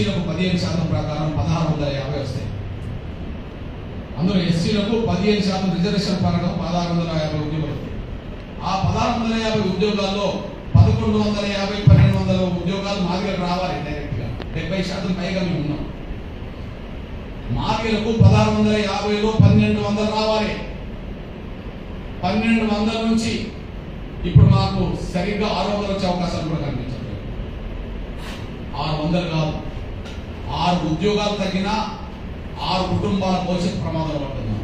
ఎస్సీలకు పదిహేను శాతం ప్రకారం పదహారు వందల యాభై వస్తాయి. అందులో ఎస్సీలకు పదిహేను శాతం రిజర్వేషన్ ప్రకారం పదహారు వందల యాభై ఉద్యోగాలు ఆ పదహారు వందల యాభై ఉద్యోగాల్లో పదకొండు వందల యాభై పన్నెండు వందల ఉద్యోగాలు మాదిగలకు రావాలి డైరెక్ట్గా. డెబ్బై శాతం పైగా మేము ఉన్నాం. మాదిగలకు పదహారు వందల యాభైలో పన్నెండు వందలు రావాలి. పన్నెండు వందల నుంచి ఇప్పుడు మాకు సరిగ్గా ఆరు వందలు వచ్చే అవకాశాలు కూడా కనిపించట్లేదు. ఆరు వందలు కాదు. ఆరు ఉద్యోగాలు తగ్గినా ఆరు కుటుంబాల భవిష్యత్ ప్రమాదాలు పడుతున్నాం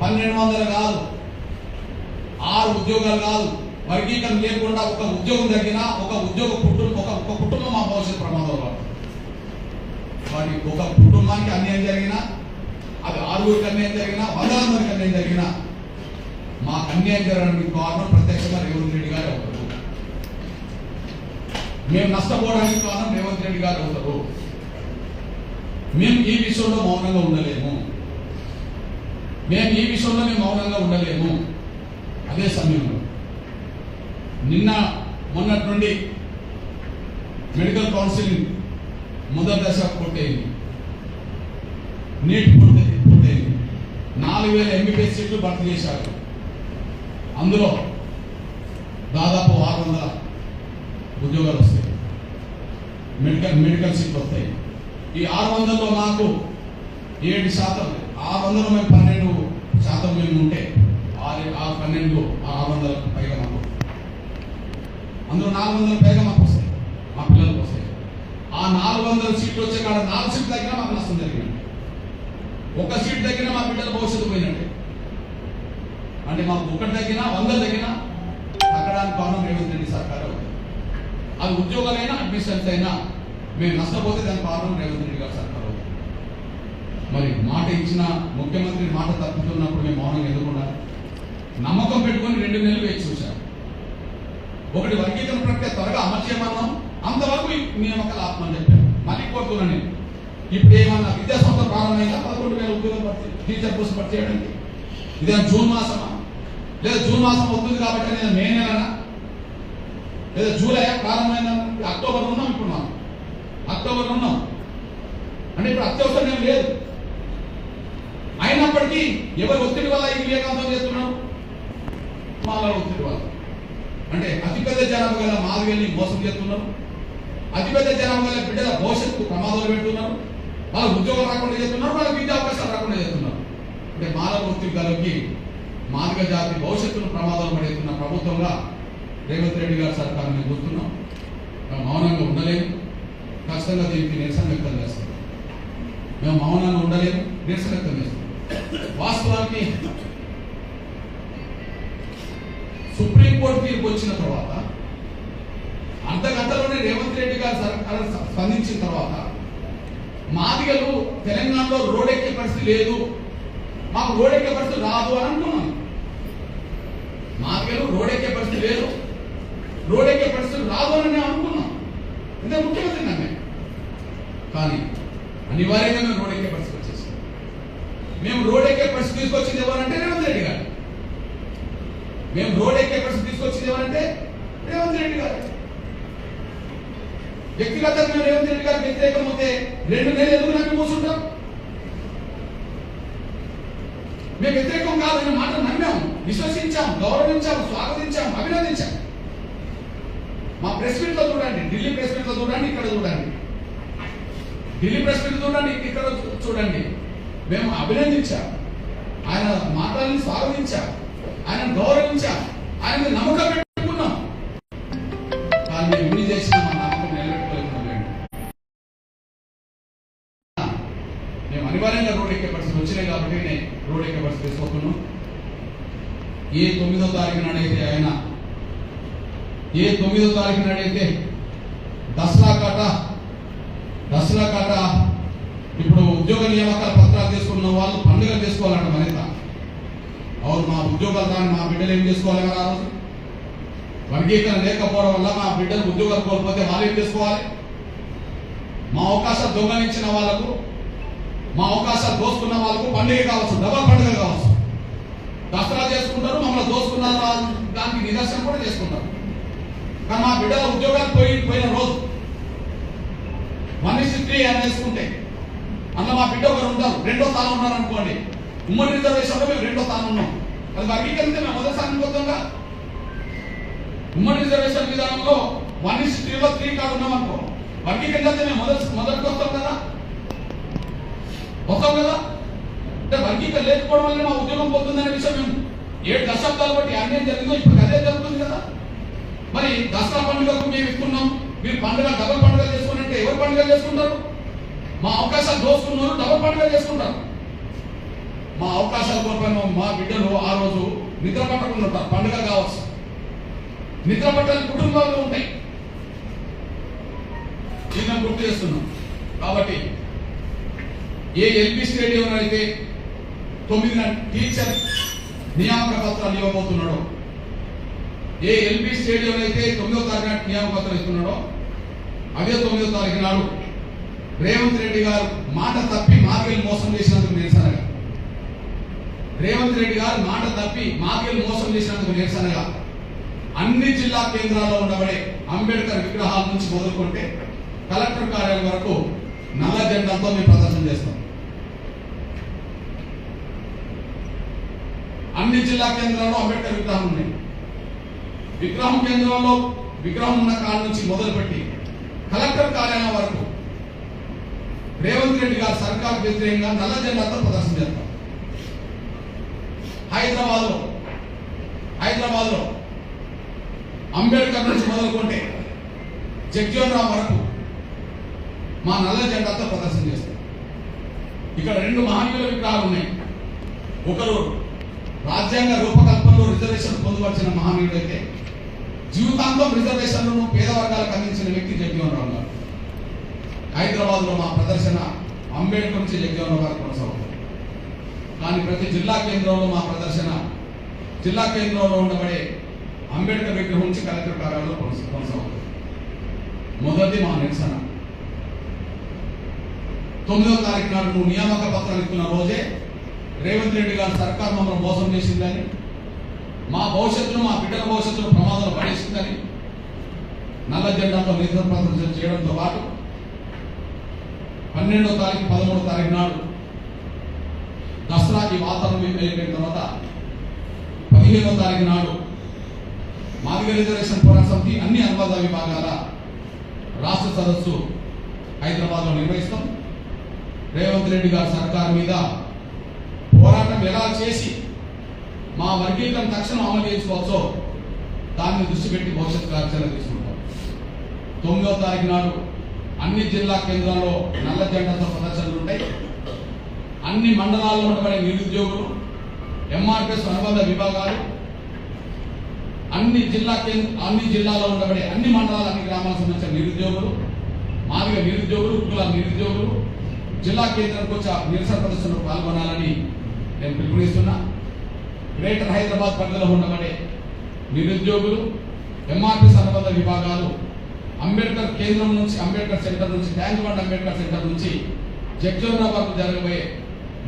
పన్నెండు వందలు కాదు. ఆరు ఉద్యోగాలు కాదు. వర్గీకరణ లేకుండా ఒక ఉద్యోగం తగ్గినా ఒక ఉద్యోగ కుటుంబం ఒక ఒక కుటుంబం మా భవిష్యత్ ప్రమాదం పడుతుంది వాటి ఒక కుటుంబానికి అన్యాయం జరిగినా అది ఆరుగురికి అన్యాయం జరిగినా వందల మందికి అన్యాయం జరిగినా మాకు అన్యాయం జరగడానికి కారణం ప్రత్యక్షంగా రేవంత్ రెడ్డి గారు మేము నష్టపోవడానికి కారణం రేవంత్ రెడ్డి గారు అవుతారు మేము ఈ విషయంలో మౌనంగా ఉండలేము. మేము ఈ విషయంలో మేము మౌనంగా ఉండలేము. అదే సమయంలో నిన్న మొన్నటి నుండి మెడికల్ కౌన్సిలింగ్ మొదటి దశ పూర్తయింది. నీట్ పూర్తి పూర్తయింది. నాలుగు వేల ఎంబీబీఎస్ సీట్లు భర్తీ చేశారు. అందులో దాదాపు ఆరు వందల ఉద్యోగాలు వస్తాయి. మెడికల్ మెడికల్ సీట్లు వస్తాయి. ఈ ఆరు వందల్లో మాకు ఏడు శాతం ఆరు వందలు మేము పన్నెండు శాతం మేము ఉంటే ఆరు ఆ పన్నెండు ఆరు వందల పైగా మాకు అందులో నాలుగు వందల పైగా మాకు వస్తాయి. మా పిల్లలకు వస్తాయి. ఆ నాలుగు వందల సీట్లు వచ్చే కాడ నాలుగు సీట్లు దగ్గర మాకు నష్టం జరిగింది. ఒక సీట్ దగ్గర మా బిడ్డల భవిష్యత్తు పోయినట్టే అంటే మాకు ఒకటి తగ్గినా వందలు తగ్గినా తగ్గడానికి కారణం రేవంత్ రెడ్డి సర్కారు. అది ఉద్యోగాలైనా అడ్మిషన్స్ అయినా మేము నష్టపోతే దాని కారణం రేవంత్ రెడ్డి గారు సర్కారు. మరి మాట ఇచ్చిన ముఖ్యమంత్రి మాట తప్పుతున్నప్పుడు మేము మౌనం ఎదుర్కొన్నారు నమ్మకం పెట్టుకొని రెండు నెలలు వేచి చూశారు. ఒకటి వర్గీకరణ ప్రక్రియ త్వరగా అమలు చేయమన్నాం. అంతవరకు ఈ నియామకాలు ఆత్మని చెప్పాను మళ్ళీ కోరుతున్నాను నేను. ఇప్పుడు ఏమన్నా విద్యా సంస్థ ప్రారంభమైందా? పదకొండు వేల ఉద్యోగం టీచర్ పోస్ట్ భర్తీ చేయడానికి. ఇదే జూన్ మాసమా? లేదా జూన్ మాసం వస్తుంది కాబట్టి నేను మే నెలనా? లేదా జూలై ప్రారంభమైన అక్టోబర్ ఉన్నాం ఇప్పుడు మనం అక్టోబర్ ఉన్నాం అంటే ఇప్పుడు అత్యవసరం ఏం లేదు. అయినప్పటికీ ఎవరి ఒత్తిడి వల్ల ఈ వివేకాంతం చేస్తున్నాం మాల ఒత్తిడి వల్ల. అంటే అతిపెద్ద జనాభా గల మాదిగల్ని మోసం చేస్తున్నారు. అతిపెద్ద జనాభా గల బిడ్డల భవిష్యత్తు ప్రమాదాలు పెడుతున్నారు. వాళ్ళ ఉద్యోగం రాకుండా చేస్తున్నారు వాళ్ళ విద్యా అవకాశాలు రాకుండా చేస్తున్నారు. అంటే మానవ ఒత్తిడి గలకి మాదిగ జాతి భవిష్యత్తును ప్రమాదాలు పడేస్తున్న ప్రభుత్వంగా రేవంత్ రెడ్డి గారి సర్కారు మేము చూస్తున్నాం మేము మౌనంగా ఉండలేము. ఖచ్చితంగా దీనికి నిరసన వ్యక్తం చేస్తాం. మేము మౌనంగా ఉండలేము నిరసన వ్యక్తం చేస్తాం. వాస్తవానికి సుప్రీంకోర్టు తీర్పు వచ్చిన తర్వాత అర్ధ రేవంత్ రెడ్డి గారు సర్కారు స్పందించిన తర్వాత మాదిగలు తెలంగాణలో రోడెక్కే పరిస్థితి లేదు. మాకు రోడెక్కే పరిస్థితి రాదు అని అనుకున్నాను మాదిగలు రోడెక్కే రోడెక్కే పరిస్థితి రాదు అని నేను అనుకున్నాం ఇంత ముఖ్యమంత్రి నన్నే కానీ అనివార్యంగా మేము రోడెక్కే పరిస్థితి వచ్చేసాం మేము రోడెక్కే పరిస్థితి తీసుకొచ్చింది ఎవరంటే రేవంత్ రెడ్డి గారు. మేము రోడ్ ఎక్కే పరిస్థితి తీసుకొచ్చింది ఎవరంటే రేవంత్ రెడ్డి గారు. వ్యక్తిగతంగా మేము రేవంత్ రెడ్డి గారు వ్యతిరేకం రెండు నెలలు ఎందుకు నమ్మి కూర్చుంటాం? మేము వ్యతిరేకం కాదనే మాట నమ్మాం విశ్వసించాం గౌరవించాం స్వాగతించాం అభినందించాం మా ప్రెస్ మీట్లో చూడండి ఢిల్లీ ప్రెస్ మీట్లో చూడండి ఇక్కడ చూడండి ఢిల్లీ ప్రెస్ మీట్ చూడండి ఇక్కడ చూడండి. మేము అభినందించాం. ఆయన మాటల్ని స్వాగతించాం. ఆయన గౌరవించాం. ఆయన నమ్మకం పెట్టుకున్నాం. కానీ మేము ఇన్ని చేసిన మా నమ్మకం నిలబెట్టుకోలేకపోయాం మేము అనివార్యంగా రోడ్ ఎక్కే పరిస్థితి వచ్చినాయి కాబట్టి నేను రోడ్ ఎక్కే పరిస్థితి తీసుకోకున్నాను ఏ తొమ్మిదో తారీఖు నాడైతే ఆయన ఏ తొమ్మిదో తారీఖు నాడైతే దసరా కాట దసరా కాట ఉద్యోగ నియామకాల పత్రాలు తీసుకున్న వాళ్ళు పండుగ చేసుకోవాలంట మరింత అవును మా ఉద్యోగాలు కానీ మా బిడ్డలు ఏం చేసుకోవాలి కదా ఆ రోజు? వర్గీకరణ లేకపోవడం వల్ల మా బిడ్డలు ఉద్యోగాలు కోల్పోతే వాళ్ళు ఏం చేసుకోవాలి? మా అవకాశాలు దొంగలించిన వాళ్ళకు మా అవకాశాలు దోసుకున్న వాళ్ళకు పండుగ కావచ్చు డబల్ పండుగ కావచ్చు. దసరా చేసుకుంటారు మమ్మల్ని దోసుకున్నారు దానికి నిదర్శనం కూడా చేసుకుంటారు. కానీ మా బిడ్డల ఉద్యోగాలు పోయి పోయిన రోజు ట్రీ అని వేసుకుంటే అందులో మా బిడ్డ ఒకరు ఉంటారు. రెండో స్థానం ఉన్నారు అనుకోండి. ఉమ్మడి రిజర్వేషన్లో మేము రెండో స్థానం ఉన్నాం. అది వర్గీకరిస్తే మేము మొదటి స్థానం పోతుందా ఉమ్మడి రిజర్వేషన్ విధానంలో వన్ ఇస్ త్రీలో త్రీ కార్డు ఉన్నాం అనుకో. వర్గీకరిస్తే మేము మొదటి మొదటికి వస్తాం కదా. వస్తాం కదా. అంటే వర్గీకరణ లేకపోవడం వల్ల మా ఉద్యోగం పోతుందనే విషయం మేము ఏడు దశాబ్దాలు బట్టి అన్యాయం జరిగిందో ఇప్పుడు అదే జరుగుతుంది కదా. మరి దసరా పండుగకు మేము ఇస్తున్నాం. మీరు పండుగ డబల్ పండుగ చేసుకున్నట్టే ఎవరు పండుగ చేసుకుంటారు? మా అవకాశాలు దోసుకున్నారు డబల్ పండుగ చేసుకుంటారు. మా అవకాశాలు కోల్పోయిన మా బిడ్డలు ఆ రోజు నిద్ర పట్టకుండా ఉంటారు. పండుగ కావచ్చు. నిద్ర పట్టని కుటుంబాలు ఉంటాయి. నేను గుర్తు చేస్తున్నాం. కాబట్టి ఏ ఎల్పి స్టేడియం అయితే తొమ్మిది టీచర్ నియామక పత్రాలు ఇవ్వబోతున్నాడో ఏ ఎల్పీ స్టేడియం అయితే తొమ్మిదో తారీఖు నియామక పత్రం ఇస్తున్నాడో అదే తొమ్మిదో తారీఖు నాడు రేవంత్ రెడ్డి గారు మాట తప్పి మాకేలు మోసం చేసినందుకు నిరసనగా. రేవంత్ రెడ్డి గారు మాట తప్పి మాకేలు మోసం చేసినందుకు నిరసనగా. అన్ని జిల్లా కేంద్రాల్లో ఉండబడే అంబేద్కర్ విగ్రహాల నుంచి మొదలుకుంటే కలెక్టర్ కార్యాలయం వరకు నల్ల జెండాతో మేము ప్రదర్శన చేస్తాం. అన్ని జిల్లా కేంద్రాల్లో అంబేద్కర్ విగ్రహం ఉన్నాయి విగ్రహం కేంద్రంలో విగ్రహం ఉన్న కాడ నుంచి మొదలుపెట్టి కలెక్టర్ కార్యాలయం వరకు రేవంత్ రెడ్డి గారు సర్కార్ వ్యతిరేకంగా నల్ల జెండాతో ప్రదర్శన చేస్తారు హైదరాబాద్లో హైదరాబాద్లో అంబేద్కర్ నుంచి మొదలుకుంటే జగ్జీవన్ రామ్ వరకు మా నల్ల జెండాతో ప్రదర్శన చేస్తాం ఇక్కడ రెండు మహనీయుల విగ్రహాలు ఉన్నాయి. ఒకరు రాజ్యాంగ రూపకల్పనలో రిజర్వేషన్ పొందుపరిచిన మహనీయుడు అయితే జీవితాంతం రిజర్వేషన్లను పేద వర్గాలకు అందించిన వ్యక్తి జగ్జీవన్ రామ్ గారు. హైదరాబాద్లో మా ప్రదర్శన అంబేద్కర్ నుంచి జగ్జీవన్ గారు కొనసాగుతుంది. కానీ ప్రతి జిల్లా కేంద్రంలో మా ప్రదర్శన జిల్లా కేంద్రంలో ఉండబడే అంబేద్కర్ విగ్రహం నుంచి కలెక్టర్ కార్యాలయంలో కొనసా- కొనసాగుతుంది. మొదటి మా నిరసన. తొమ్మిదవ తారీఖు నాడు నువ్వు నియామక పత్రాలు ఇస్తున్న రోజే రేవంత్ రెడ్డి గారు సర్కార్ మమ్మల్ని మోసం చేసిందని మా భవిష్యత్తును మా బిడ్డల భవిష్యత్తును ప్రమాదాలు పడేసిందని నల్ల జెండాతో నిధుల ప్రదర్శన చేయడంతో పాటు పన్నెండో తారీఖు పదమూడో తారీఖు నాడు దసరాకి వాతావరణం వెళ్ళిపోయిన తర్వాత పదిహేనో తారీఖు నాడు మాదిగ రిజర్వేషన్ పోరాట సమితి అన్ని అనువాద విభాగాల రాష్ట్ర సదస్సు హైదరాబాద్లో నిర్వహిస్తాం. రేవంత్ రెడ్డి గారి సర్కార్ మీద పోరాటం ఎలా చేసి మా వర్గీకరణ తక్షణం అమలు చేసుకోవచ్చో దాన్ని దృష్టి పెట్టి భవిష్యత్ కార్యాచరణ తీసుకుంటాం. తొమ్మిదో తారీఖు నాడు అన్ని జిల్లా కేంద్రాల్లో నల్ల జెండాతో ప్రదర్శనలు ఉంటాయి. అన్ని మండలాల్లో ఉండబడే నిరుద్యోగులు ఎంఆర్పిఎస్ అనుబంధ విభాగాలు అన్ని జిల్లా కేంద్ర అన్ని జిల్లాలో ఉండబడే అన్ని మండలాలు అన్ని గ్రామాలకు సంబంధించిన నిరుద్యోగులు మాదిగ నిరుద్యోగులు కుల నిరుద్యోగులు జిల్లా కేంద్రానికి వచ్చి నిరసన ప్రదర్శనలో పాల్గొనాలని నేను పిలుపునిస్తున్నా. గ్రేటర్ హైదరాబాద్ పరిధిలో ఉండబడే నిరుద్యోగులు ఎంఆర్పిఎస్ అనుబంధ విభాగాలు అంబేద్కర్ కేంద్రం నుంచి అంబేద్కర్ సెంటర్ నుంచి ట్యాంక్ బండ్ అంబేద్కర్ సెంటర్ నుంచి జగ్జోరాబాద్ జరగబోయే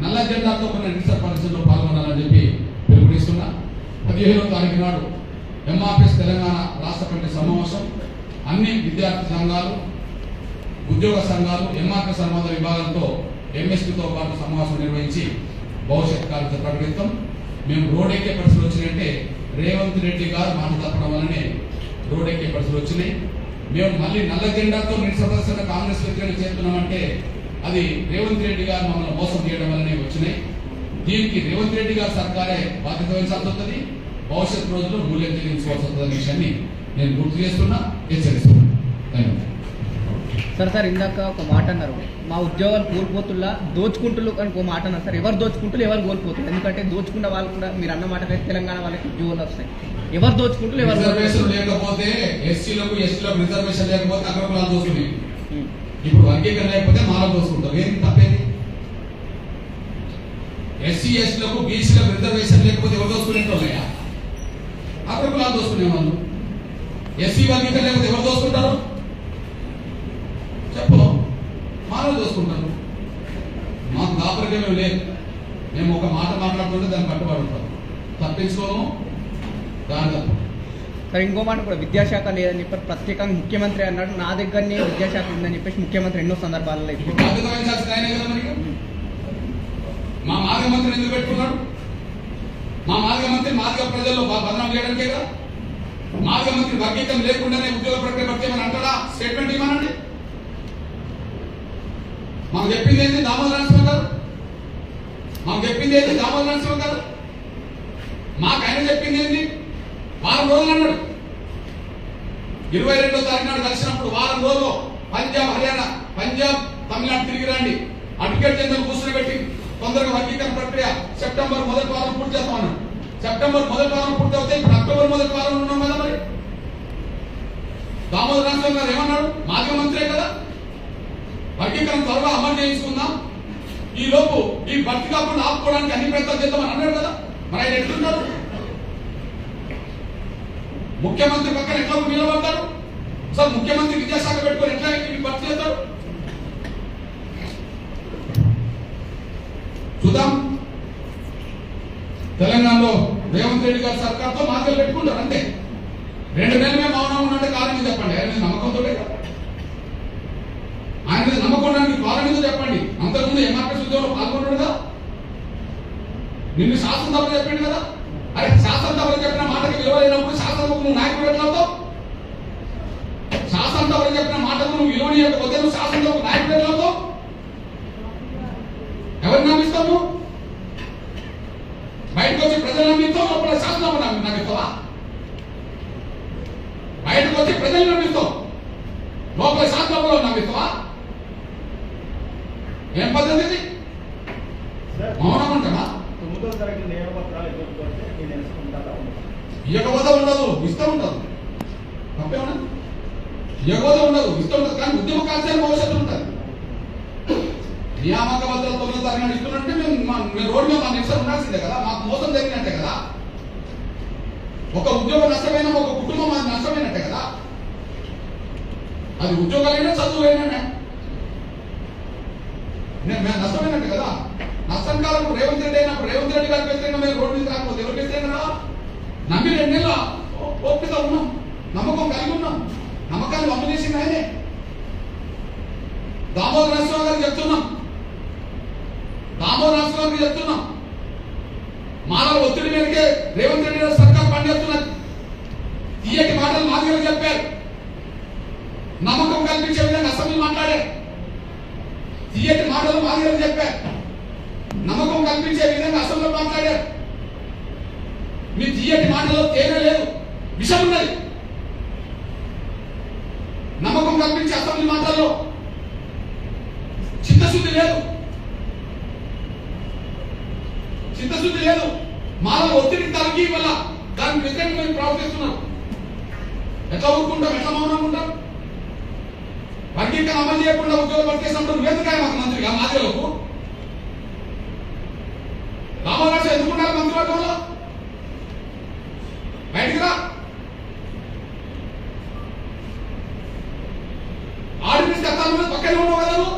నల్ల జెండాతో కొన్ని నిరసన పరిస్థితుల్లో పాల్గొనాలని చెప్పి పిలుపునిస్తున్నా. పదిహేనో తారీఖు నాడు ఎంఆర్ఎస్ తెలంగాణ రాష్ట్ర కమిటీ సమావేశం. అన్ని విద్యార్థి సంఘాలు ఉద్యోగ సంఘాలు ఎంఆర్ఎస్ అనుబంధ విభాగంతో ఎంఎస్పీతో పాటు సమావేశం నిర్వహించి భవిష్యత్ కార్యక్రమం ప్రకటిస్తాం. మేము రోడ్ ఎక్కే పరిస్థితులు వచ్చినాయంటే రేవంత్ రెడ్డి గారు మాట తప్పడం వల్లనే రోడ్ ఎక్కే పరిస్థితులు వచ్చినాయి. మేము మళ్ళీ నల్ల జెండాతో నిరసన ప్రదర్శన కాంగ్రెస్ వ్యతిరేకంగా చేస్తున్నామంటే అది రేవంత్ రెడ్డి గారు మమ్మల్ని మోసం చేయడం వల్లనే వచ్చినాయి. దీనికి రేవంత్ రెడ్డి గారు సర్కారే బాధ్యత వహించాల్సి వస్తుంది. భవిష్యత్ రోజుల్లో మూల్యం చెల్లించుకోవాల్సి వస్తుంది అనే విషయాన్ని నేను గుర్తు చేస్తున్నా హెచ్చరిస్తున్నా. ధన్యవాదాలు సార్ సార్ ఇందాక ఒక మాట అన్నారు. మా ఉద్యోగాలు కోల్పోతుల్లా దోచుకుంటులు అని ఒక మాట అన్నారు. సార్ ఎవరు దోచుకుంటులు ఎవరు కోల్పోతున్నారు ఎందుకంటే దోచుకున్న వాళ్ళు కూడా మీరు అన్న మాట తెలంగాణ వాళ్ళకి ఉద్యోగాలు వస్తాయి. ఎవరు దోచుకుంటులు ఎవరు రిజర్వేషన్ కోల్పోతున్నారు? లేకపోతే ఎస్సీలకు ఎస్టీలకు రిజర్వేషన్ లేకపోతే అగ్రకులాలు దోసుకునేవి ఉమ్. ఇప్పుడు వర్గీకరణ లేకపోతే మాలో దోసుకుంటారు ఏంటి తప్పేది? ఎస్సీ ఎస్టీలకు బీసీలకు రిజర్వేషన్ లేకపోతే ఎవరు దోసుకునేటోళ్ళయా అగ్రకులాలు దోసుకునే వాళ్ళు ఎస్సీ వర్గీకరణ లేకపోతే ఎవరు దోసుకుంటారు చెప్పు. మాలో దోసుకుంటారు మాకు దాపరికమే లేదు. మేము ఒక మాట మాట్లాడుతుంటే దాన్ని కట్టుబడి ఉంటాం. తప్పించుకోము. సరే ఇంకో మాట కూడా విద్యాశాఖ లేదని చెప్పి ప్రత్యేకంగా ముఖ్యమంత్రి అన్నాడు. నా దగ్గరనే విద్యాశాఖ ఉందని చెప్పేసి ముఖ్యమంత్రి ఎన్నో సందర్భాలలో మరి? మా మాదిగ మంత్రి ఎందుకు పెట్టుకున్నాడు మా మాదిగ మంత్రి మాదిగ ప్రజల్లో బదనాం చేయడానికే కదా? మాదిగ మంత్రి వర్గీకరణ లేకుండానే ఉద్యోగ ప్రక్రియ పరిచయం అంటారా? స్టేట్మెంట్ ఇవ్వనండి. మాకు చెప్పింది ఏంటి దామోదర నరసింహ గారు? మాకు చెప్పింది ఏంటి దామోదర నరసింహ గారు? మాకు ఆయన చెప్పింది ఏంటి వారం రోజులు అన్నాడు. ఇరవై రెండో తారీఖు నాడు కలిసినప్పుడు వారం రోజులు పంజాబ్ హర్యానా పంజాబ్ తమిళనాడు తిరిగి రండి. అడ్వకేట్ జనరల్ కూర్చుని పెట్టి తొందరగా వర్గీకరణ ప్రక్రియ సెప్టెంబర్ మొదటి వారం పూర్తి చేస్తామన్నాడు సెప్టెంబర్ మొదటి వారం పూర్తి అవుతే ఇప్పుడు అక్టోబర్ మొదటి వారం ఉన్నాం కదా మరి. దామోదర రాష్ట్రం గారు ఏమన్నాడు మాజీ మంత్రే కదా. వర్గీకరణ త్వరగా అమలు చేయించుకుందాం. ఈ లోపు ఈ భర్తీ కాకుండా ఆపుకోవడానికి అన్ని ప్రయత్నాలు చేద్దామని అన్నాడు కదా. మరి ఆయన ఎట్లున్నారు? ముఖ్యమంత్రి పక్కన ఎట్లా నిలబడతారు? సార్ ముఖ్యమంత్రి విద్యాశాఖ పెట్టుకొని ఎట్లా ఇవి భర్తీ చేస్తారు చూద్దాం. తెలంగాణలో రేవంత్ రెడ్డి గారి సర్కార్తో మాటలు పెట్టుకుంటారు అంతే. రెండు నెలలే మౌనం ఉన్నట్టు కారణం చెప్పండి. ఆయన మీద నమ్మకంతో ఆయన మీద నమ్మకం కారణం చెప్పండి. అంతకుముందు ఎంఆర్ఎస్ ఉద్యోగంలో పాల్గొన్నాడుగా నిన్ను శాసనసభలో చెప్పిండు కదా. అరే శాసనసభలో చెప్పిన మాటకి విలువ లేనప్పుడు శాసనసభకు నువ్వు నాయకుడు ఎట్లా అవుతావు శాసనసభలో చెప్పిన మాటకు నువ్వు విలువ ఇవ్వకపోతే నువ్వు శాసనసభకు నాయకుడు ఎట్లా అవుతావు ఎవరిని నమ్మిస్తావు నువ్వు? బయటకు వచ్చి ప్రజలు నమ్మిస్తావు? లోపల శాసనసభ నమ్మి నమ్మిస్తావా? బయటకు వచ్చి ప్రజలు నమ్మిస్తావు? లోపల శాసనసభలో నమ్మిస్తావా? ఏం పద్ధతి మౌనం ఉంటామా తొమ్మిదో తరగతి నియమపత్రాలు ఇవ్వకపోతే నేను ఎంచుకుంటారా ఇవ్వకపోతే ఉండదు ఇష్టం ఉండదు. తప్పేమన్నా ఇవ్వకపోతే ఉండదు ఇష్టం ఉండదు. కానీ ఉద్యమ కాల్సిన భవిష్యత్తు ఉంటుంది. నియామక బద్దలు తొమ్మిది తరగతి ఇస్తున్నట్టే మేము మేము రోడ్డు మీద మా నిమిషం ఉండాల్సిందే కదా. మాకు మోసం జరిగినట్టే కదా. ఒక ఉద్యోగం నష్టమైన ఒక కుటుంబం అది నష్టమైనట్టే కదా. అది ఉద్యోగాలైనా చదువులైనా నేను మేము నష్టమైనట్టు కదా. నష్టం కాలం రేవంత్ రెడ్డి అయినప్పుడు రేవంత్ రెడ్డి గారికి వ్యతిరేకంగా మేము రోడ్డు మీద రాకపోతే ఎవరికి వ్యతిరేకంగా నమ్మి రెండు నెలల ఓపిక ఉన్నాం. నమ్మకం కలిగి ఉన్నాం. నమ్మకాన్ని అమలు చేసింది ఆయనే. దామోదర నరసింహ గారికి చెప్తున్నాం. దామోదర నరసింహ గారికి చెప్తున్నాం. మానవ ఒత్తిడి మీదకే రేవంత్ రెడ్డి గారు సర్కార్ పనిచేస్తున్నది తీయటి మాటలు మాదిరిగా చెప్పారు. నమ్మకం కల్పించే విధంగా అసెంబ్లీ మాట్లాడే తీయటి మాటలు మాదిరిగా చెప్పారు. నమ్మకం కల్పించే విధంగా అసెంబ్లీ మాట్లాడారు. మీ తీయటి మాటలో తేనె లేదు. విషం ఉన్నది. నమ్మకం కల్పించే అసెంబ్లీ మాటల్లో చిత్తశుద్ధి లేదు. చిత్తశుద్ధి లేదు. మాలో ఒత్తిడి తగ్గి వల్ల దానికి వ్యతిరేకంగా మేము ప్రవర్తిస్తున్నాం ఎట్లా ఊరుకుంటాం? ఎట్లా మౌనం ఉంటాం? వర్గీకరణ అమలు చేయకుండా ఉద్యోగం పట్టుకేసినప్పుడు వేదకాయ మాకు మంత్రిగా మాదిగలకు రామరాజు ఎందుకున్నారు మంత్రివర్గంలో? బయటికి రా ఆర్డినెన్స్ చట్టాల పక్కనే ఉన్నావు కదా నువ్వు?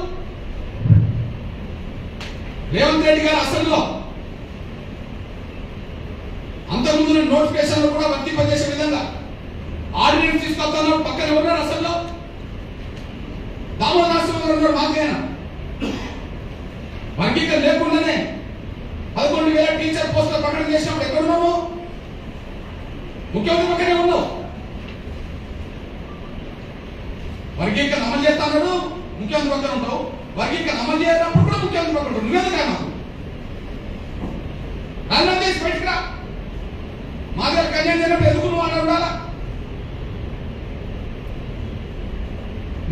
రేవంత్ రెడ్డి గారు అసెంబ్లీలో. అంతకుముందు నోటిఫికేషన్లో కూడా వర్తింపజేసే విధంగా ఆర్డినెన్స్ తీసుకొస్తాను పక్కనే ఉన్నారు అసెంబ్లీలో. దామోదర్ నరసింహ గారు ఉన్నాడు వర్గీకరణ లేకుండానే పదకొండు వేల టీచర్ పోస్టులు ప్రకటన చేసినప్పుడు ఎక్కడున్నాము ముఖ్యమంత్రి పక్కనే ఉన్నావు వర్గీకరణ అమలు చేస్తా చేస్తాడు ముఖ్యమంత్రి పక్కన ఉంటావు వర్గీకరణ అమలు చేసినప్పుడు కూడా ముఖ్యమంత్రి పక్కన ఉంటావు నువ్వెందుకు నాకు రాజీనామా చేసి బయటికి మా దగ్గర కళ్యాణ్ చేయనప్పుడు ఎందుకు నువ్వు అన్న ఉండాలా?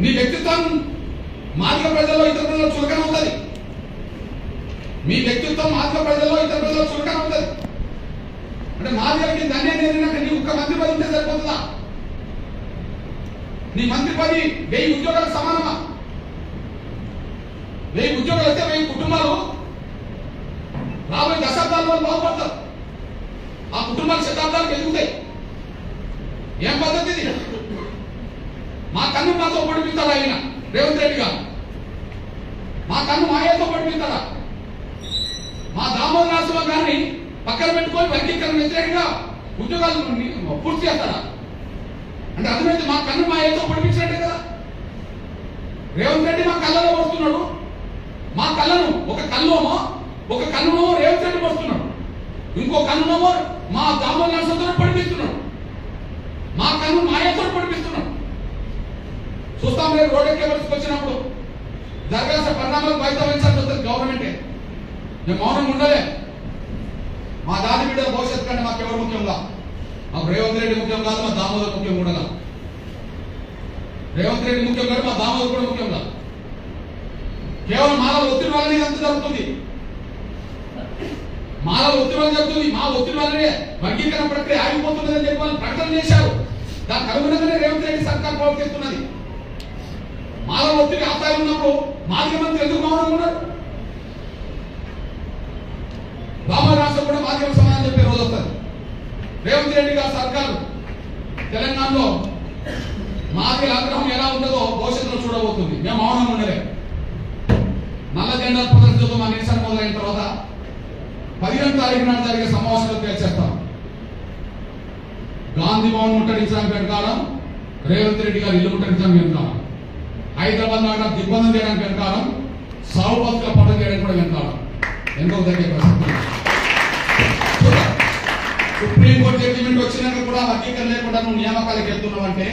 నీ వ్యక్తిత్వం మాదిక ప్రజల్లో ఇతర ప్రజల్లో చులకన అవుతుంది. మీ వ్యక్తిత్వం మాదిక ప్రజల్లో ఇతర ప్రజల్లో చులకన అవుతుంది. అంటే మాదిగలకి ధన్యం జరిగినాక ఒక్క మంత్రి పది ఉంటే సరిపోతుందా? నీ మంత్రి పది వెయ్యి ఉద్యోగాలకు సమానమా? వెయ్యి ఉద్యోగాలు వస్తే వెయ్యి కుటుంబాలు రాబోయే దశాబ్దాల బాగుపడతారు. ఆ కుటుంబాలు శతాబ్దాలకు ఎదుగుతాయి. ఏం పద్ధతి ఇది? మా కన్ను మాతో పడిపిస్తారా ఆయన? రేవంత్ రెడ్డి గారు? మా కన్ను మాయతో పడిపిస్తారా మా దామోదర గారిని పక్కన పెట్టుకొని వర్గీకరణ వ్యతిరేకంగా ఉద్యోగాలు పూర్తి చేస్తాడా అంటే అర్థమైంది మా కన్ను మా ఏదో పొడిపించినట్టే కదా. రేవంత్ రెడ్డి మా కళ్ళలో వస్తున్నాడు మా కళ్ళను ఒక కళ్ళోమో ఒక కన్నునో రేవంత్ రెడ్డి వస్తున్నాడు ఇంకో కన్నునోమో మా దామోదర నరసంతో పడిపిస్తున్నాడు. మా కన్ను మా ఏదో పడిపిస్తున్నాడు. చూస్తాం రేపు రోడ్ ఎక్కే వచ్చినప్పుడు. జరగాల్సిన పరిణామాలకు వహించాల్సి వస్తుంది గవర్నమెంటే. మేము మౌనం ఉండలే. మా దాని బిడ్డ భవిష్యత్తు కంటే మాకు ఎవరు ముఖ్యంగా కాదు? మాకు రేవంత్ రెడ్డి ముఖ్యం కాదు మా దామోదర్ ముఖ్యం కూడా రేవంత్ రెడ్డి ముఖ్యం కాదు మా దామోదర్ కూడా ముఖ్యం కాదు. కేవలం మాల ఒత్తిడి వల్లనే ఇదంతా జరుగుతుంది. మాల ఒత్తిడి వల్ల జరుగుతుంది. మా ఒత్తిడి వల్లనే వర్గీకరణ ప్రక్రియ ఆగిపోతుందని చెప్పి వాళ్ళు ప్రకటన చేశారు. దానికి అనుగుణంగానే రేవంత్ రెడ్డి సర్కార్ ప్రవర్తిస్తున్నది. మాల ఒత్తిడి ఆదాయం ఉన్నప్పుడు మాజీ మంత్రి ఎందుకు మౌనంగా ఉన్నారు రామ రాష్ట్రం కూడా మాధ్యమ సమాధానం చెప్పే రోజు వస్తారు రేవంత్ రెడ్డి గారు సర్కారు తెలంగాణలో మాదిగల ఆగ్రహం ఎలా ఉంటుందో భవిష్యత్తులో చూడబోతుంది. మేము మౌనం ఉండలే. నల్ల జెండా ప్రదర్శనతో మా నిరసన మొదలైన తర్వాత పదిహేను తారీఖు నాడు జరిగే సమావేశంలో తేల్చేస్తాం గాంధీ భవన్ ముట్టడించడానికి వెనకాలం రేవంత్ రెడ్డి గారు ఇల్లు ముట్టడించడానికి వెనకాలం. హైదరాబాద్ నగరం దిగ్బంధం చేయడానికి వెనకాలం సాగు బతుకుల పండుగ చేయడానికి కూడా వెనకాలం. ఎందుకు దగ్గర ప్రసక్తి సుప్రీంకోర్టు జడ్జిమెంట్ వచ్చినాక కూడా వర్గీకరణ లేకుండా నువ్వు నియామకాలకు వెళ్తున్నావు అంటే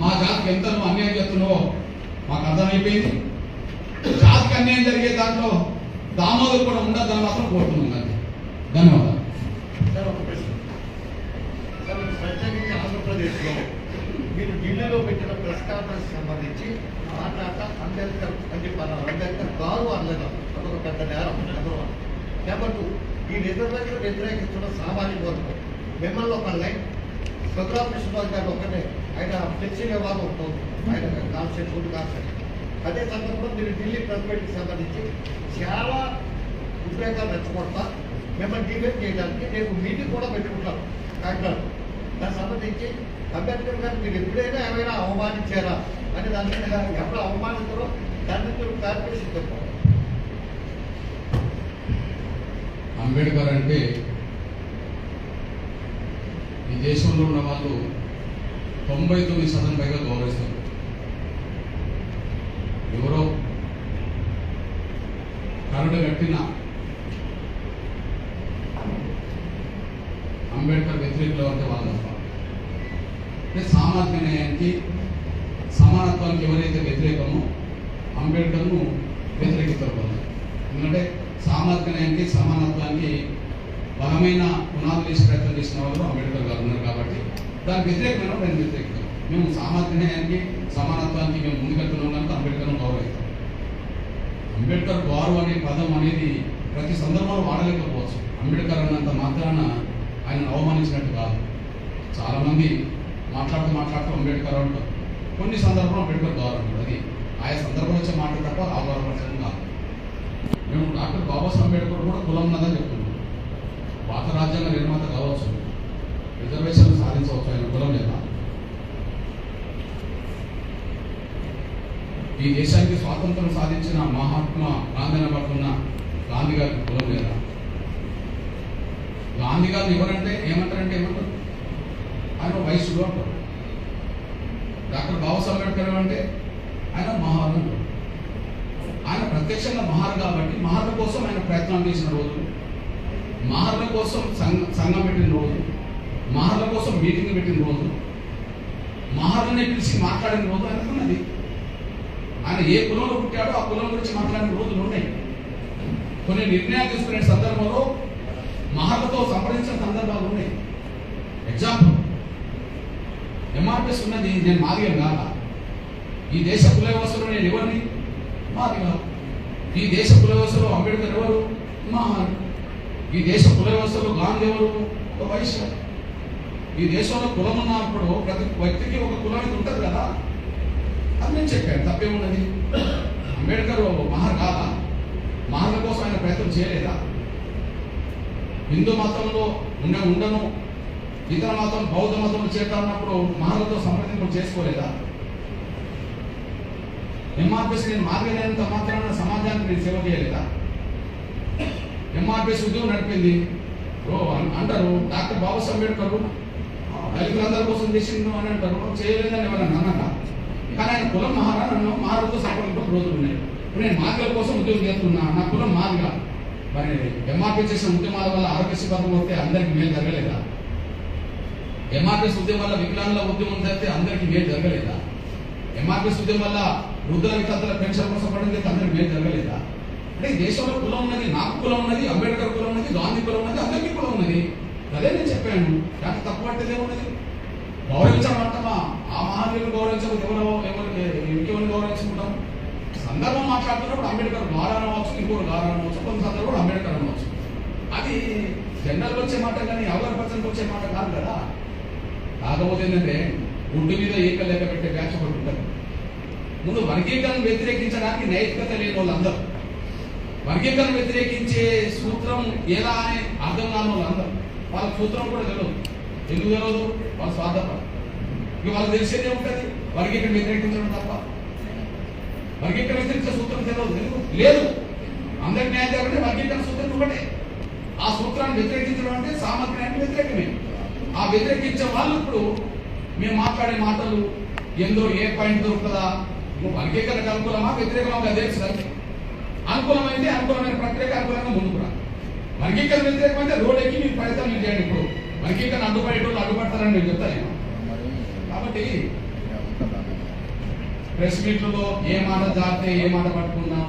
మా జాతికి ఎంత నువ్వు అన్యాయం చేస్తున్నావో మాకు అర్థమైపోయింది. జాతికి అన్యాయం జరిగే దాంట్లో దామోదరు కూడా ఉండద్దని మాత్రం కోరుతున్నాం అంతే. ధన్యవాదాలు. ప్రత్యేకించి ఆంధ్రప్రదేశ్లో మీరు ఢిల్లీలో పెట్టిన ప్రెస్ కాన్ఫరెన్స్ సంబంధించి మాట్లాడతా అంబేద్కర్ అని చెప్పారు అంబేద్కర్ గారు అనలేదు? అదొక పెద్ద నేరం నెంబర్ వన్. నెంబర్ టూ ఈ రిజర్వేషన్ వ్యతిరేకిస్తున్న సామాజిక వర్గం. మిమ్మల్ని ఒక లైన్ కృష్ణరాజు గారు ఒకటే. ఆయన ఫ్లెక్సీ వ్యవహారం ఉంటుంది ఆయన కాన్సెప్ట్ ఫుడ్ కాన్సెప్ట్ అదే సందర్భంలో మీరు ఢిల్లీ ప్రెస్ మీట్కి సంబంధించి చాలా ఉద్రేకాలు రెచ్చగొడతా మిమ్మల్ని డిబేట్ చేయడానికి రేపు మీటింగ్ కూడా పెట్టుకుంటారు. కాకినాడ దానికి సంబంధించి అంబేద్కర్ గారు మీరు ఎప్పుడైనా ఏమైనా అవమానించారా? అని దాని మీద ఎప్పుడు అవమానిస్తారో దాని మీద మీరు క్లారిఫికేషన్ చెప్పాలి అంబేద్కర్ అంటే ఈ దేశంలో ఉన్న వాళ్ళు తొంభై తొమ్మిది శాతం పైగా గౌరవిస్తారు. ఎవరో కరుడు కట్టిన అంబేద్కర్ వ్యతిరేకులు అంటే వాళ్ళు తప్ప అంటే సామాజిక న్యాయానికి సమానత్వానికి ఎవరైతే వ్యతిరేకమో అంబేద్కర్ను వ్యతిరేకిస్తారు వాళ్ళు ఎందుకంటే సామాజిక న్యాయానికి సమానత్వానికి బలమైన పునాదులు వేసి ప్రయత్నం చేసిన వాళ్ళు అంబేద్కర్ గారు ఉన్నారు కాబట్టి దానికి వ్యతిరేకమైన నేను వ్యతిరేకిస్తాను మేము సామాజిక న్యాయానికి సమానత్వానికి మేము ముందుకెళ్తున్నాం కనుక అంబేద్కర్ను గౌరవిస్తాం అంబేద్కర్ వారు అనే పదం అనేది ప్రతి సందర్భంలో వాడలేకపోవచ్చు. అంబేద్కర్ అన్నంత మాత్రాన ఆయన అవమానించినట్టు కాదు. చాలామంది మాట్లాడుతూ మాట్లాడుతూ అంబేద్కర్ అంటారు. కొన్ని సందర్భంలో అంబేద్కర్ గౌరవం అది ఆయా సందర్భంలో వచ్చే మాట తప్ప ఆ గౌరవపరచడం కాదు. మేము డాక్టర్ బాబాసాహెబ్ అంబేద్కర్ కూడా కులం ఉన్నదని చెప్తున్నాం. పాత రాజ్యాంగ నిర్మాత కావచ్చు. రిజర్వేషన్ సాధించవచ్చు ఆయన కులం లేదా? ఈ దేశానికి స్వాతంత్రం సాధించిన మహాత్మా గాంధీ పడుతున్న గాంధీ గారికి కులం లేదా? గాంధీ గారిని ఎవరంటే ఏమంటారంటే ఏమంటారు? ఆయన ఒక అంటారు డాక్టర్ బాబాసాహెబ్ అంబేద్కర్ అంటే ఆయన మహాన్ ఆయన ప్రత్యక్షంగా మహార్ కాబట్టి మహారు కోసం ఆయన ప్రయత్నం చేసిన రోజు. మహారుల కోసం సంఘం పెట్టిన రోజు. మహర్ల కోసం మీటింగ్ పెట్టిన రోజు మహర్లనే పిలిచి మాట్లాడిన రోజు అనుకున్నది ఆయన ఏ కులంలో పుట్టాడో ఆ కులం గురించి మాట్లాడిన రోజులు ఉన్నాయి. కొన్ని నిర్ణయాలు తీసుకునే సందర్భంలో మహర్లతో సంప్రదించిన సందర్భాలు ఉన్నాయి. ఎగ్జాంపుల్ ఎంఆర్పిఎస్ ఉన్నది నేను మాదిగం కాదా? ఈ దేశ కులవ్యవస్థలో నేను ఎవరిని? మాదిగా ఈ దేశ కులవ్యవస్థలో అంబేద్కర్ ఎవరు? మహాన్ ఈ దేశ కులవ్యవస్థలో గాంధీ ఎవరు? ఒక వైశ్య. ఈ దేశంలో కులం ఉన్నప్పుడు ప్రతి వ్యక్తికి ఒక కులానికి ఉంటుంది కదా? అది నేను చెప్పాను తప్పేమున్నది అంబేద్కర్ మహర్ కాదా మహర్ల కోసం ఆయన ప్రయత్నం చేయలేదా? హిందూ మతంలో ఉండ ఉండను. ఇతర మతం బౌద్ధ మతం చేరుతున్నప్పుడు మహర్లతో సంప్రదింపులు చేసుకోలేదా? ఎంఆర్పిఎస్ నేను మార్గలేనంత మాత్రాన సమాజానికి నేను సేవ చేయలేదా? ఎంఆర్పిఎస్ ఉద్యోగం నడిపింది. అంటారు డాక్టర్ బాబాసాహెబ్ అంబేద్కర్ దళితులందరి కోసం చేసిండు అని అంటారు. చేయలేదని ఎవరన్నా అన్నారా? కానీ ఆయన కులం మహారా నన్ను మహారాజుతో సపోర్ట్ రోజులు ఉన్నాయి. ఇప్పుడు నేను మాదిగల కోసం ఉద్యోగం చేస్తున్నా నా కులం మాదిగా. మరి ఎంఆర్పీ చేసిన ఉద్యమాల వల్ల ఆరోగ్యశ్రీ పథకం వస్తే అందరికి మేలు జరగలేదా? ఎంఆర్పీఎస్ ఉద్యమం వల్ల వికలాంగుల ఉద్యమం జరిగితే అందరికి మేలు జరగలేదా? ఎంఆర్పీఎస్ ఉద్యమం వల్ల వృద్ధుల వితంతుల పెన్షన్ కోసం పడింది అందరికి మేలు జరగలేదా? అంటే ఈ దేశంలో కులం ఉన్నది నాకు కులం ఉన్నది అంబేద్కర్ కులం ఉన్నది గాంధీ కులం ఉన్నది అందరికీ కులం ఉన్నది. అదే నేను చెప్పాను. దానికి తప్పు పట్టేది ఏమున్నది గౌరవించమంటామా? ఆ మహానీయులు గౌరవించకపోతే ఎవరో ఎవరు ఇంకెవరిని గౌరవించుకుంటాం సందర్భం మాట్లాడుతున్నప్పుడు అంబేద్కర్ గారు అనవచ్చు ఇంకోటి గారు అనవచ్చు కొన్ని సందర్భంలో అంబేద్కర్ అనవచ్చు అది జనరల్ వచ్చే మాట కానీ ఎవరి పర్సన్కి వచ్చే మాట కాదు కదా. కాకపోతే ఏంటంటే గుడ్డు మీద ఏక లెక్క పెట్టే బ్యాచ్ ఒకటి ఉంటుంది. ముందు వర్గీకరణ వ్యతిరేకించడానికి నైతికత లేని వాళ్ళందరూ. వర్గీకరణ వ్యతిరేకించే సూత్రం ఎలా అని అర్థం కాని వాళ్ళందరూ. వాళ్ళ సూత్రం కూడా తెలియదు ఎందుకు తెలియదు వాళ్ళ స్వార్థపడ ఇక వాళ్ళకి తెలిసేదే ఉంటుంది. వర్గీకరణ వ్యతిరేకించడం తప్ప. వర్గీకరణ వ్యతిరేకించే సూత్రం తెలియదు ఎందుకు? లేదు. అందరికి న్యాయం జరగడే వర్గీకరణ సూత్రం ఒకటే. ఆ సూత్రాన్ని వ్యతిరేకించడం అంటే సామర్థ్యానికి వ్యతిరేకమే. ఆ వ్యతిరేకించే వాళ్ళు ఇప్పుడు మేము మాట్లాడే మాటలు ఎందో ఏ పాయింట్ దొరుకుతుందా? నువ్వు వర్గీకరణకు అనుకూలమా? వ్యతిరేకమా అదే సరే. అనుకూలమైతే అనుకూలమైన ప్రక్రియకు అనుకూలంగా ముందుకు రా. వర్గీకరణ వ్యతిరేకమైతే రోడ్ ఎక్కి మీరు ప్రయత్నం చేయండి ఇప్పుడు. వర్గీకరణ అడ్డుపడే అడ్డుపడతారని నేను చెప్తాను. కాబట్టి ప్రెస్ మీట్లలో ఏ మాట జారితే ఏ మాట పట్టుకున్నాం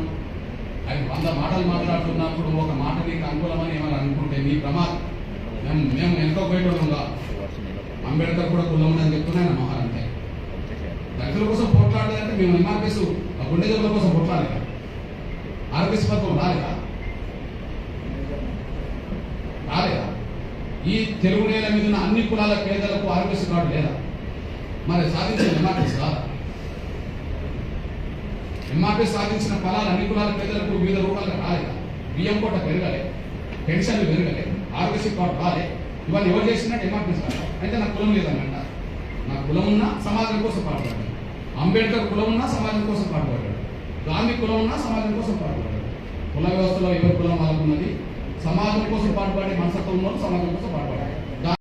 అది వంద మాటలు మాట్లాడుతున్నప్పుడు ఒక మాట నీకు అనుకూలమని ఏమైనా అనుకుంటే నీ ప్రమాదం. మేము మేము ఎంతో పోయేటోళ్ళంగా అంబేద్కర్ కూడా కులమని చెప్తున్నాను మహారంటే దళితుల కోసం పోట్లాడలేదంటే మేము ఎంఆర్పీఎస్ గుండె జబ్బుల కోసం పోట్లాడలేదా? ఆరోగ్య పథకం రాలేదా? ఈ తెలుగు నేల మీద ఉన్న అన్ని కులాల పేదలకు ఆరోగ్యశ్రీ కార్డు లేదా? మరి సాధించిన ఎంఆర్పీఎస్ రాదా ఎంఆర్పీ సాధించిన ఫలాలు అన్ని కులాల పేదలకు వివిధ రూపాయలు రాలేదా బియ్యం కోట పెరగలే. పెన్షన్లు పెరగలే. ఆరోగ్యశ్రీ కార్డు రాలే. ఇవన్నీ ఎవరు చేసినట్టు ఎంఆర్పీ సార్ అయితే నాకు కులం లేదని అంట నా కులం ఉన్నా సమాజం కోసం పాటుపడ్డాడు. అంబేద్కర్ కులం ఉన్నా సమాజం కోసం పాటుపడ్డాడు. గాంధీ కులం ఉన్నా సమాజం కోసం పాటుపడ్డాడు. కుల వ్యవస్థలో ఎవరి కులం వాళ్ళకున్నది? సమాజం కోసం పాటుపడే మనసత్వంలో సమాజం కోసం పాటుపడ్డాడు